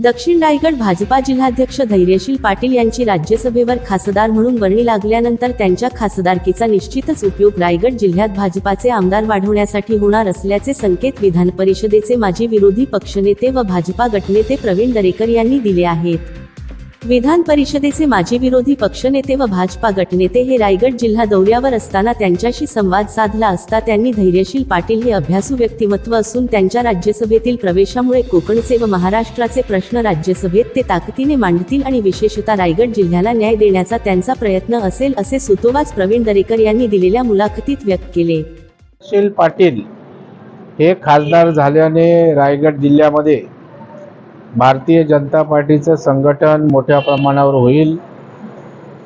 दक्षिण रायगड भाजपा जिल्हाध्यक्ष धैर्यशील पाटील यांची राज्यसभेवर खासदार म्हणून वर्णी लागल्यानंतर त्यांच्या खासदारकीचा निश्चितच उपयोग रायगड जिल्ह्यात भाजपाचे आमदार वाढवण्यासाठी होणार असल्याचे संकेत विधान परिषदेचे माजी विरोधी पक्षनेते व भाजपा गटनेते प्रवीण दरेकर यांनी दिले आहेत. विधान परिषदेचे माजी विरोधी पक्षनेते व भाजपा गटनेते हे रायगड जिल्हा दौऱ्यावर असताना त्यांच्याशी संवाद साधला असता त्यांनी धैर्यशील पाटील हे अभ्यासू व्यक्तिमत्व असून त्यांच्या राज्यसभेतील प्रवेशामुळे कोकणचे व महाराष्ट्राचे प्रश्न राज्यसभेत ते ताकदीने मांडतील आणि विशेषतः रायगड जिल्ह्याला न्याय देण्याचा त्यांचा प्रयत्न असेल असे सुतोवाच प्रवीण दरेकर यांनी दिलेल्या मुलाखतीत व्यक्त केले. पाटील हे खासदार झाल्याने रायगड जिल्ह्यामध्ये भारतीय जनता पार्टीचं संघटन मोठ्या प्रमाणावर होईल.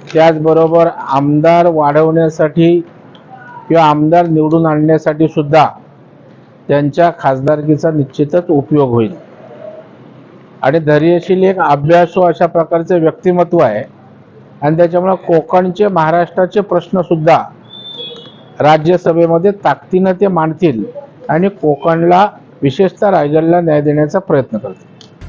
त्याचबरोबर आमदार वाढवण्यासाठी किंवा आमदार निवडून आणण्यासाठी सुद्धा त्यांच्या खासदारकीचा निश्चितच उपयोग होईल. आणि धैर्यशील एक अभ्यासू अशा प्रकारचे व्यक्तिमत्व आहे. आणि त्याच्यामुळे कोकणचे महाराष्ट्राचे प्रश्नसुद्धा राज्यसभेमध्ये ताकदीनं ते मांडतील आणि कोकणला विशेषतः रायगडला न्याय देण्याचा प्रयत्न करतील.